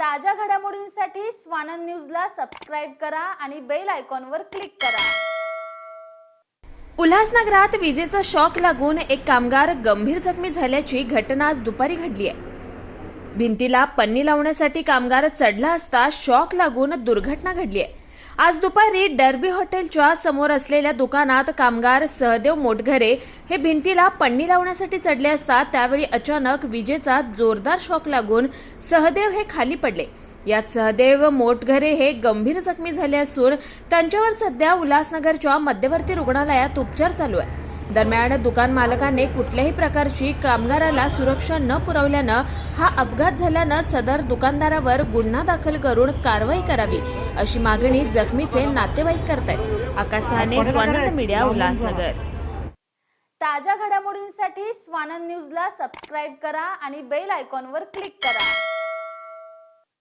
ताज्या घडामोडींसाठी स्वानंद न्यूजला सबस्क्राईब करा आणि बेल आयकॉनवर क्लिक करा. उल्हासनगरात विजेचा शॉक लागून एक कामगार गंभीर जखमी झाल्याची घटना आज दुपारी घडली आहे. भिंतीला पन्नी लावण्यासाठी कामगार चढला असता शॉक लागून दुर्घटना घडली आहे. आज दुपारी डर्बी हॉटेलच्या समोर असलेल्या दुकानात कामगार सहदेव मोटघरे हे भिंतीला पन्नी लावण्यासाठी चढले असतात. त्यावेळी अचानक विजेचा जोरदार शॉक लागून सहदेव हे खाली पडले. यात सहदेव मोटघरे हे गंभीर जखमी झाले असून त्यांच्यावर सध्या उल्हासनगरच्या मध्यवर्ती रुग्णालयात उपचार चालू आहे दरम्यान दुकान मालकाने कुठल्याही प्रकारची कामगाराला सुरक्षा न पुरवल्यानं हा अपघात झाल्यानं सदर दुकानदारावर गुन्हा दाखल करून कारवाई करावी अशी मागणी जखमीचे नातेवाईक करतायत. आकाश सहाने स्वानंद मीडिया उल्हासनगर. ताज्या घडामोडींसाठी स्वानंद न्यूजला सबस्क्राईब करा आणि बेल आयकॉनवर क्लिक करा.